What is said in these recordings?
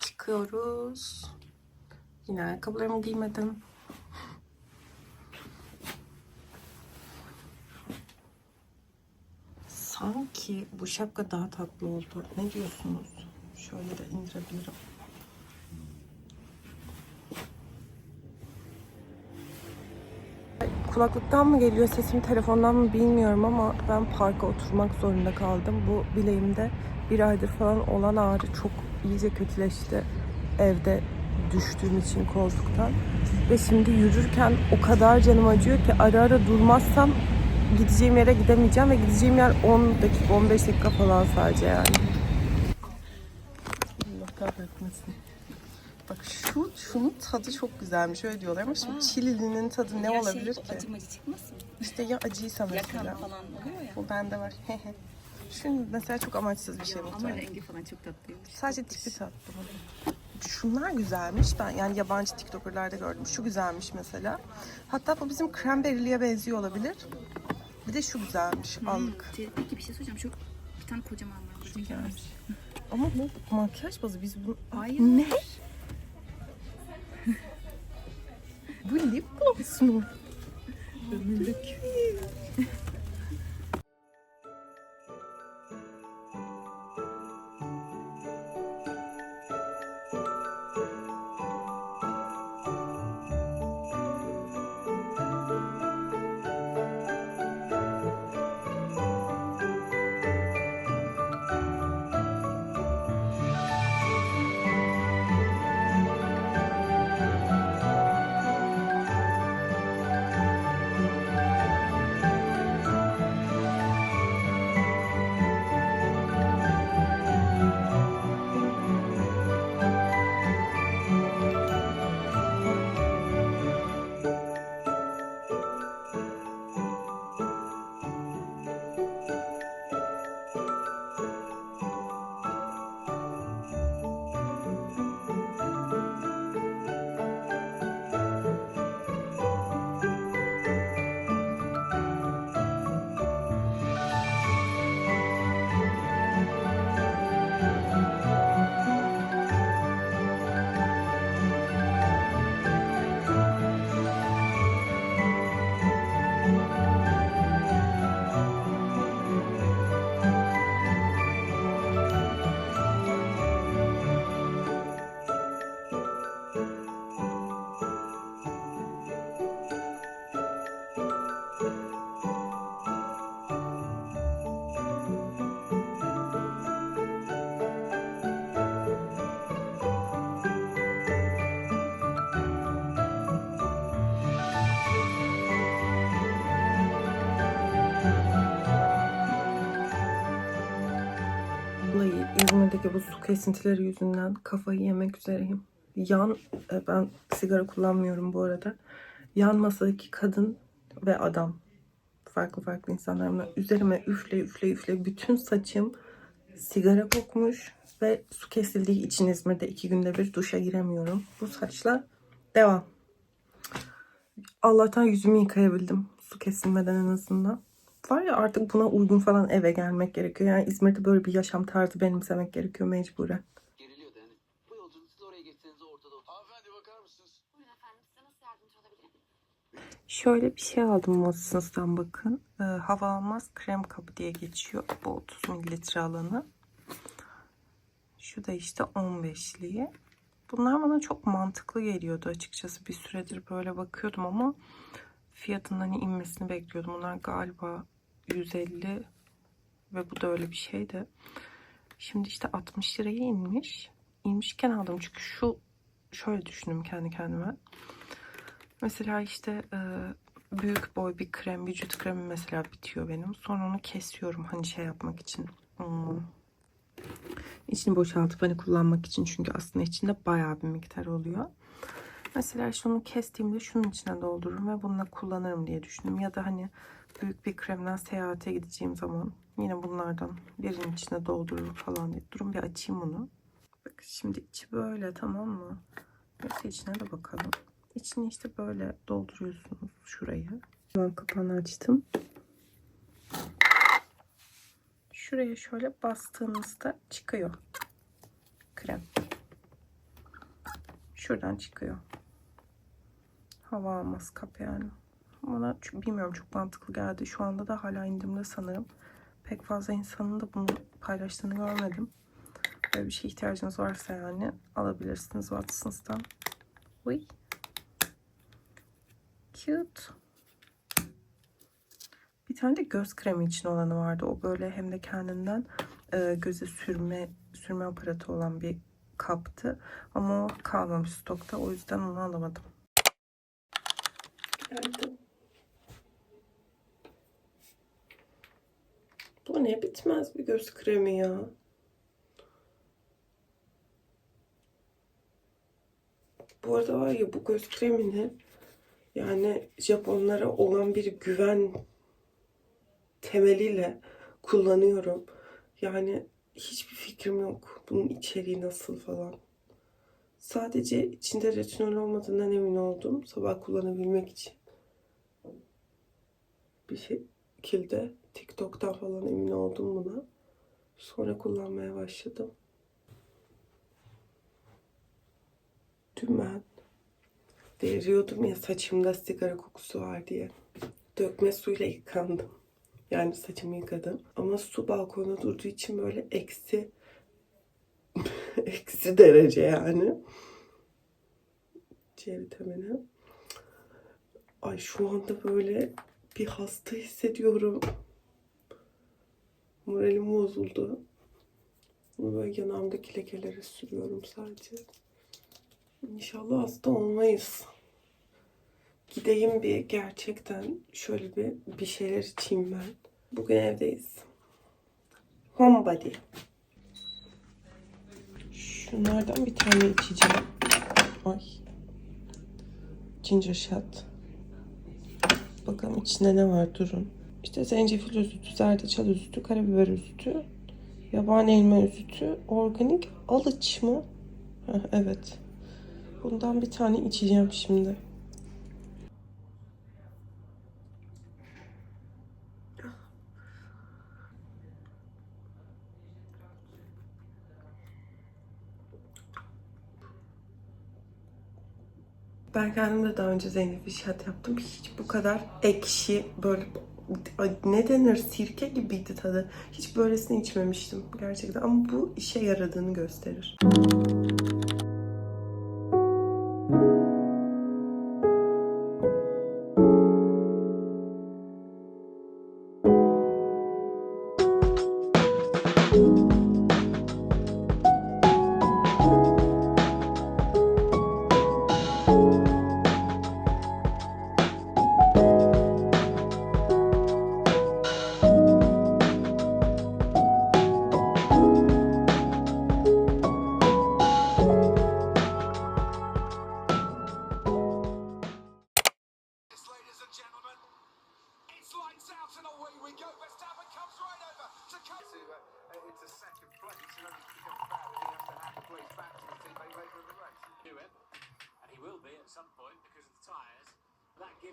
Çıkıyoruz. Yine ayakkabılarımı giymedim. Sanki bu şapka daha tatlı oldu. Ne diyorsunuz? Şöyle de indirebilirim. Kulaklıktan mı geliyor sesim telefondan mı bilmiyorum ama ben parka oturmak zorunda kaldım. Bu bileğimde bir aydır falan olan ağrı çok iyice kötüleşti. Evde düştüğüm için koltuktan. Ve şimdi yürürken o kadar canım acıyor ki ara ara durmazsam gideceğim yere gidemeyeceğim ve gideceğim yer 10 dakika 15 dakika falan sadece yani. Allah kahretmesin. Bak şu şunun tadı çok güzelmiş öyle diyorlar ama şimdi çililinin tadı ne Ya olabilir şey, ki? Acı çıkmasın? İşte ya acıysa mesela. Yakan falan oluyor ya. Bu bende var. Şu mesela çok amaçsız bir şey Ama muhtemelen. rengi falan çok tatlıymış. Sadece tipi tatlı. Şunlar güzelmiş. Ben yani yabancı TikToker'larda gördüm. Şu güzelmiş mesela. Hatta bu bizim cranberry'liye benziyor olabilir. Bir de şu güzelmiş. Allık. Hmm, peki bir şey söyleyeceğim. Şu bir tane kocaman var. Şu güzelmiş. Ama bu makyaj bazı. Biz bunu... Hayır. Ne? Bu ne konsmu? Ömürlük. Bu su kesintileri yüzünden kafayı yemek üzereyim. Yan, e, ben sigara kullanmıyorum bu arada. Yan masadaki kadın ve adam. Farklı farklı insanlar. Üzerime üfle üfle üfle bütün saçım sigara kokmuş ve su kesildiği için İzmir'de iki günde bir duşa giremiyorum. Bu saçla devam. Allah'tan yüzümü yıkayabildim. Su kesilmeden en azından. Var ya artık buna uygun falan eve gelmek gerekiyor. Yani İzmir'de böyle bir yaşam tarzı benimsemek gerekiyor mecburen. geriliyordu yani. Bu yolculuk siz oraya geçseniz ortada otur. Hanımefendi bakar mısınız? Buyurun efendim size nasıl yardımcı olabilirim? Şöyle bir şey aldım Watsons'tan bakın. Ee, hava almaz krem kabı diye geçiyor. Bu 30 mililitre alanı. Şu da işte 15'liği. Bunlar bana çok mantıklı geliyordu açıkçası. Bir süredir böyle bakıyordum ama fiyatının hani inmesini bekliyordum. Bunlar galiba 150 ve bu da öyle bir şeydi. Şimdi işte 60 liraya inmiş. İnmişken aldım çünkü şu şöyle düşündüm kendi kendime. Mesela işte e, büyük boy bir krem, vücut kremi mesela bitiyor benim. Sonra onu kesiyorum hani şey yapmak için. Hmm. İçini boşaltıp hani kullanmak için çünkü aslında içinde bayağı bir miktar oluyor. Mesela şunu kestiğimde şunun içine doldururum ve bununla kullanırım diye düşündüm. Ya da hani büyük bir kremden seyahate gideceğim zaman yine bunlardan birinin içine doldururum falan diye. Durun bir açayım bunu. Bak şimdi içi böyle tamam mı? Neyse içine de bakalım. İçini işte böyle dolduruyorsunuz şurayı. Ben kapağını açtım. Şuraya şöyle bastığınızda çıkıyor. Krem. Şuradan çıkıyor. Hava almaz kap yani. Bana bilmiyorum çok mantıklı geldi. Şu anda da hala indirimde sanırım. Pek fazla insanın da bunu paylaştığını görmedim. Böyle bir şeye ihtiyacınız varsa yani alabilirsiniz Watsons'tan. Uy. Cute. Bir tane de göz kremi için olanı vardı. O böyle hem de kendinden e, göze sürme sürme aparatı olan bir kaptı. Ama o kalmamış stokta. O yüzden onu alamadım. Bu ne bitmez bir göz kremi ya. Bu arada var ya bu göz kremini yani Japonlara olan bir güven temeliyle kullanıyorum. Yani hiçbir fikrim yok. Bunun içeriği nasıl falan. Sadece içinde retinol olmadığından emin oldum. Sabah kullanabilmek için. Bir şekilde TikTok'tan falan emin oldum buna. Sonra kullanmaya başladım. Dün ben veriyordum ya saçımda sigara kokusu var diye. Dökme suyla yıkandım. Yani saçımı yıkadım. Ama su balkona durduğu için böyle eksi eksi derece yani. C vitamini. Ay şu anda böyle bir hasta hissediyorum. Moralim bozuldu. Bunu böyle yanağımdaki lekelere sürüyorum sadece. İnşallah hasta olmayız. Gideyim bir gerçekten şöyle bir bir şeyler içeyim ben. Bugün evdeyiz. Homebody. Şunlardan bir tane içeceğim. Ay. Ginger shot. Bakalım içinde ne var durun. İşte zencefil özütü, zerdeçal özütü, karabiber özütü, yabani elma özütü, organik alıç mı? Heh, evet. Bundan bir tane içeceğim şimdi. Ben kendim de daha önce zencefil şat yaptım. Hiç bu kadar ekşi böyle ne denir sirke gibiydi tadı. Hiç böylesini içmemiştim gerçekten ama bu işe yaradığını gösterir.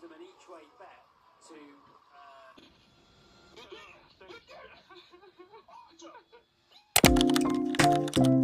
Gives them an each-way bet to. Uh,